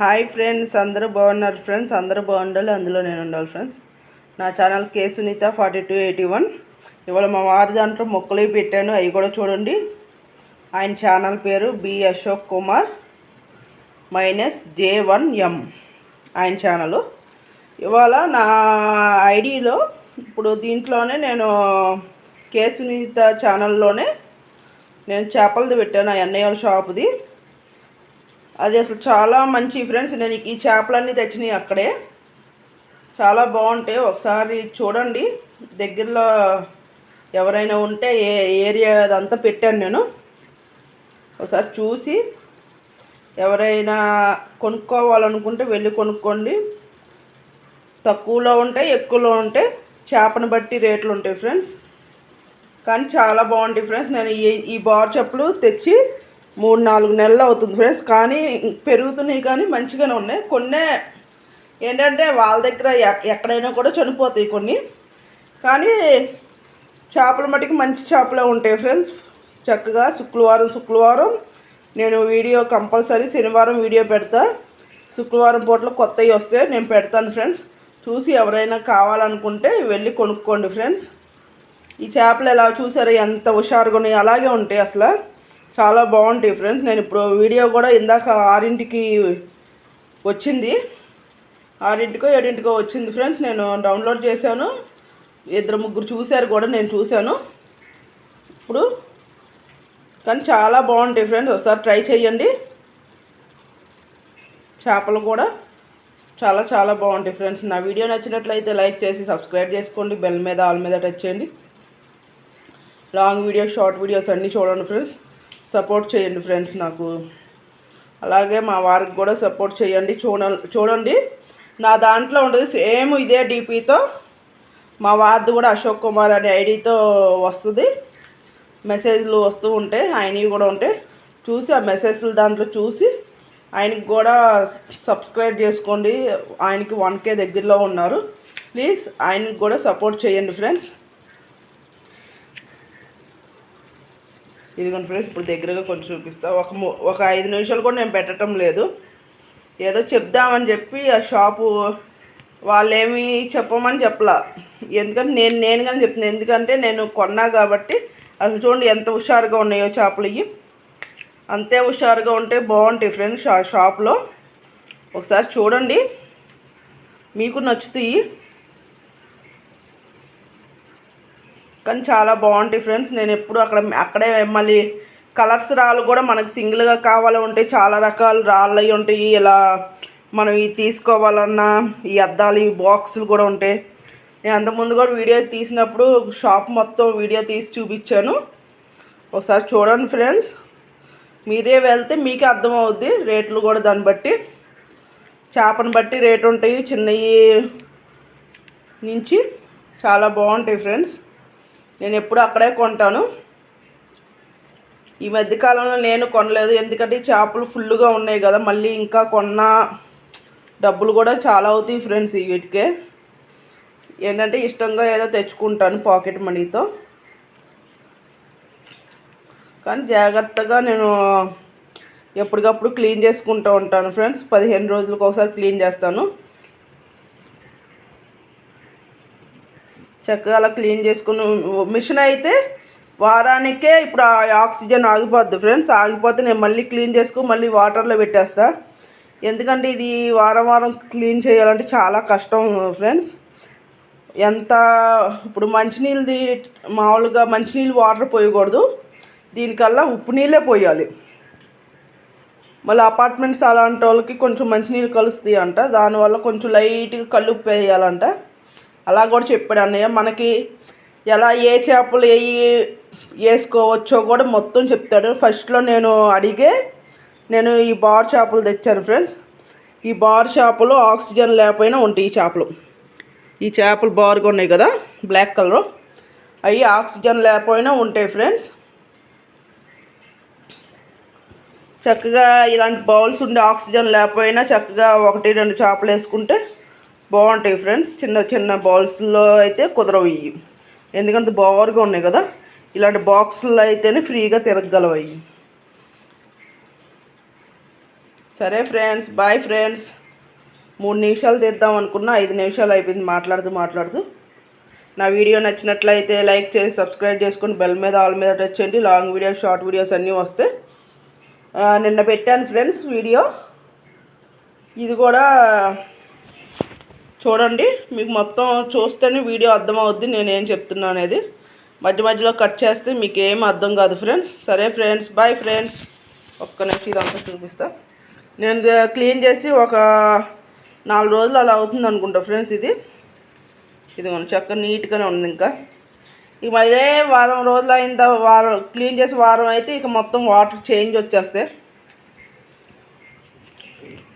Hi friends అందరూ బాగున్నారు friends అందరూ బాగుండాలి అందులో నేను ఉండాలి ఫ్రెండ్స్ నా channel K Sunitha forty two eighty one ఇవాళ మా వారి దాంట్లో మొక్కలు పెట్టాను అవి కూడా చూడండి. ఆయన ఛానల్ పేరు B Ashok Kumar minus J one M ఆయన ఛానల్ ఇవాళ నా ఐడిలో ఇప్పుడు దీంట్లోనే నేను కే సునీత ఛానల్లోనే నేను చేపలది పెట్టాను ఆ అన్నయ్య వాళ్ళ షాపుది అది అసలు చాలా మంచి ఫ్రెండ్స్ నేను ఈ చేపలన్నీ తెచ్చినాయి అక్కడే. చాలా బాగుంటాయి. ఒకసారి చూడండి. దగ్గరలో ఎవరైనా ఉంటే ఏ ఏరియా అదంతా పెట్టాను నేను. ఒకసారి చూసి ఎవరైనా కొనుక్కోవాలనుకుంటే వెళ్ళి కొనుక్కోండి. తక్కువలో ఉంటే ఎక్కువలో ఉంటే చేపను బట్టి రేట్లు ఉంటాయి ఫ్రెండ్స్ కానీ చాలా బాగుంటాయి ఫ్రెండ్స్ నేను ఈ ఈ బార్ చెప్పులు తెచ్చి మూడు నాలుగు నెలలు అవుతుంది ఫ్రెండ్స్. కానీ పెరుగుతున్నాయి కానీ మంచిగానే ఉన్నాయి. కొన్నే ఏంటంటే వాళ్ళ దగ్గర ఎక్కడైనా కూడా చనిపోతాయి కొన్ని. కానీ చేపల మటుకు మంచి చేపలే ఉంటాయి ఫ్రెండ్స్. చక్కగా శుక్రవారం శుక్రవారం నేను వీడియో కంపల్సరీ శనివారం వీడియో పెడతా. శుక్రవారం పూటలో కొత్తవి వస్తే నేను పెడతాను ఫ్రెండ్స్. చూసి ఎవరైనా కావాలనుకుంటే వెళ్ళి కొనుక్కోండి ఫ్రెండ్స్. ఈ చేపలు ఎలా చూసారో ఎంత హుషారుగా ఉన్నాయి అలాగే ఉంటాయి అసలు. చాలా బాగుంటాయి ఫ్రెండ్స్. నేను ఇప్పుడు వీడియో కూడా ఇందాక ఆరింటికి వచ్చింది. ఆరింటికో ఏడింటికో వచ్చింది ఫ్రెండ్స్. నేను డౌన్లోడ్ చేశాను. ఇద్దరు ముగ్గురు చూశారు కూడా నేను చూశాను. ఇప్పుడు కానీ చాలా బాగుంటాయి ఫ్రెండ్స్. ఒకసారి ట్రై చేయండి. చేపలు కూడా చాలా చాలా బాగుంటాయి ఫ్రెండ్స్. నా వీడియో నచ్చినట్లయితే లైక్ చేసి సబ్స్క్రైబ్ చేసుకోండి. బెల్ మీద ఆల్ మీద టచ్ చేయండి. లాంగ్ వీడియోస్ షార్ట్ వీడియోస్ అన్నీ చూడండి ఫ్రెండ్స్. సపోర్ట్ చేయండి ఫ్రెండ్స్ నాకు. అలాగే మా వారికి కూడా సపోర్ట్ చేయండి. చూడ చూడండి. నా దాంట్లో ఉండదు. సేమ్ ఇదే డీపీతో మా వారిది కూడా అశోక్ కుమార్ అనే ఐడితో వస్తుంది. మెసేజ్లు వస్తూ ఉంటాయి. ఆయనవి కూడా ఉంటాయి. చూసి ఆ మెసేజ్లు దాంట్లో చూసి ఆయనకి కూడా సబ్స్క్రైబ్ చేసుకోండి. ఆయనకి వన్ కే దగ్గరలో ఉన్నారు. ప్లీజ్ ఆయనకి కూడా సపోర్ట్ చేయండి ఫ్రెండ్స్. ఇదిగోండి ఫ్రెండ్స్ ఇప్పుడు దగ్గరగా కొంచెం చూపిస్తా. ఒక ము- ఒక ఐదు నిమిషాలు కూడా నేను పెట్టడం లేదు. ఏదో చెప్దామని చెప్పి ఆ షాపు వాళ్ళేమి చెప్పమని చెప్పలా. ఎందుకంటే నేను నేను కానీ చెప్తున్నాను ఎందుకంటే నేను కొన్నా కాబట్టి అసలు చూడండి ఎంత హుషారుగా ఉన్నాయో చేపలు ఇవి అంతే హుషారుగా ఉంటే బాగుంటాయి ఫ్రెండ్స్ ఆ షాప్లో. ఒకసారి చూడండి. మీకు నచ్చుతాయి. కానీ చాలా బాగుంటాయి ఫ్రెండ్స్. నేను ఎప్పుడు అక్కడ అక్కడే మళ్ళీ కలర్స్ రాళ్ళు కూడా మనకు సింగిల్గా కావాలి ఉంటాయి చాలా రకాల రాళ్ళు అవి ఉంటాయి. ఇలా మనం ఇవి తీసుకోవాలన్నా ఈ అద్దాలు ఈ బాక్సులు కూడా ఉంటాయి. నేను అంతకుముందు కూడా వీడియో తీసినప్పుడు షాప్ మొత్తం వీడియో తీసి చూపించాను. ఒకసారి చూడండి ఫ్రెండ్స్. మీరే వెళ్తే మీకే అర్థమవుద్ది రేట్లు కూడా దాన్ని బట్టి. చేపను బట్టి రేటు ఉంటాయి. చిన్నవి నుంచి చాలా బాగుంటాయి ఫ్రెండ్స్. నేను ఎప్పుడు అక్కడే కొంటాను. ఈ మధ్యకాలంలో నేను కొనలేదు. ఎందుకంటే ఈ చేపలు ఫుల్గా ఉన్నాయి కదా. మళ్ళీ ఇంకా కొన్న డబ్బులు కూడా చాలా అవుతాయి ఫ్రెండ్స్ వీటికే. ఏంటంటే ఇష్టంగా ఏదో తెచ్చుకుంటాను పాకెట్ మనీతో. కానీ జాగ్రత్తగా నేను ఎప్పటికప్పుడు క్లీన్ చేసుకుంటూ ఉంటాను ఫ్రెండ్స్. పదిహేను రోజులకు ఒకసారి క్లీన్ చేస్తాను. చక్కగా అలా క్లీన్ చేసుకుని మిషన్ అయితే వారానికే ఇప్పుడు ఆ ఆక్సిజన్ ఆగిపోద్ది ఫ్రెండ్స్. ఆగిపోతే నేను మళ్ళీ క్లీన్ చేసుకుని మళ్ళీ వాటర్లో పెట్టేస్తా. ఎందుకంటే ఇది వారం వారం క్లీన్ చేయాలంటే చాలా కష్టం ఫ్రెండ్స్. ఎంత ఇప్పుడు మంచినీళ్ళది మామూలుగా మంచినీళ్ళు వాటర్ పోయకూడదు. దీనికల్లా ఉప్పు నీళ్ళే పోయాలి. మళ్ళీ అపార్ట్మెంట్స్ అలాంటి వాళ్ళకి కొంచెం మంచినీళ్ళు కలుస్తాయి అంట దానివల్ల కొంచెం లైట్గా కళ్ళు ఉప్పు వేయాలంట. అలా కూడా చెప్పాడు అన్నయ్య. మనకి ఎలా ఏ చేపలు ఏ వేసుకోవచ్చో కూడా మొత్తం చెప్తాడు. ఫస్ట్లో నేను అడిగే నేను ఈ బార్ చేపలు తెచ్చాను ఫ్రెండ్స్. ఈ బార్ చేపలు ఆక్సిజన్ లేకపోయినా ఉంటాయి ఈ చేపలు. ఈ చేపలు బార్గా ఉన్నాయి కదా బ్లాక్ కలర్. అవి ఆక్సిజన్ లేకపోయినా ఉంటాయి ఫ్రెండ్స్. చక్కగా ఇలాంటి బౌల్స్ ఉండే ఆక్సిజన్ లేకపోయినా చక్కగా ఒకటి రెండు చేపలు వేసుకుంటే బాగుంటాయి ఫ్రెండ్స్. చిన్న చిన్న బౌల్స్లో అయితే కుదరవు ఇవి. ఎందుకంటే బారుగా ఉన్నాయి కదా. ఇలాంటి బాక్సుల్లో అయితేనే ఫ్రీగా తిరగగలవు అవి సరే ఫ్రెండ్స్ బాయ్ ఫ్రెండ్స్. మూడు నిమిషాలు తీద్దాం అనుకున్నా ఐదు నిమిషాలు అయిపోయింది మాట్లాడుతూ మాట్లాడుతూ. నా వీడియో నచ్చినట్లయితే లైక్ చేసి సబ్స్క్రైబ్ చేసుకొని బెల్ మీద ఆల్ మీద టచ్ చేయండి. లాంగ్ వీడియోస్ షార్ట్ వీడియోస్ అన్నీ వస్తాయి నిన్న పెట్టాను ఫ్రెండ్స్ వీడియో. ఇది కూడా చూడండి మీకు మొత్తం చూస్తేనే వీడియో అర్థమవుద్ది నేను ఏం చెప్తున్నా అనేది. మధ్య మధ్యలో కట్ చేస్తే మీకు ఏం అర్థం కాదు ఫ్రెండ్స్. సరే ఫ్రెండ్స్ బాయ్ ఫ్రెండ్స్. ఒక్క నిమిషం ఇదంతా చూపిస్తా. నేను క్లీన్ చేసి ఒక నాలుగు రోజులు అలా అవుతుంది అనుకుంటా ఫ్రెండ్స్ ఇది. ఇది మన చక్క నీట్గానే ఉంది ఇంకా. ఇక మరి ఇదే వారం రోజులు అయిన వారం క్లీన్ చేసి వారం అయితే ఇక మొత్తం వాటర్ చేంజ్ వచ్చేస్తే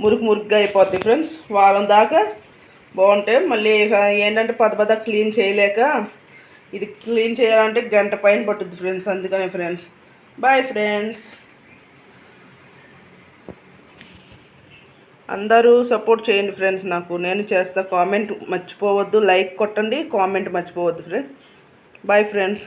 మురికి మురికిగా అయిపోతాయి ఫ్రెండ్స్. వారం దాకా బాగుంటాయి మళ్ళీ ఏంటంటే పద పద క్లీన్ చేయలేక ఇది క్లీన్ చేయాలంటే గంట పైన పట్టుద్ది ఫ్రెండ్స్ అందుకని ఫ్రెండ్స్. బాయ్ ఫ్రెండ్స్ అందరూ సపోర్ట్ చేయండి ఫ్రెండ్స్ నాకు. నేను చేస్తా కామెంట్ మర్చిపోవద్దు. లైక్ కొట్టండి కామెంట్ మర్చిపోవద్దు ఫ్రెండ్స్ బాయ్ ఫ్రెండ్స్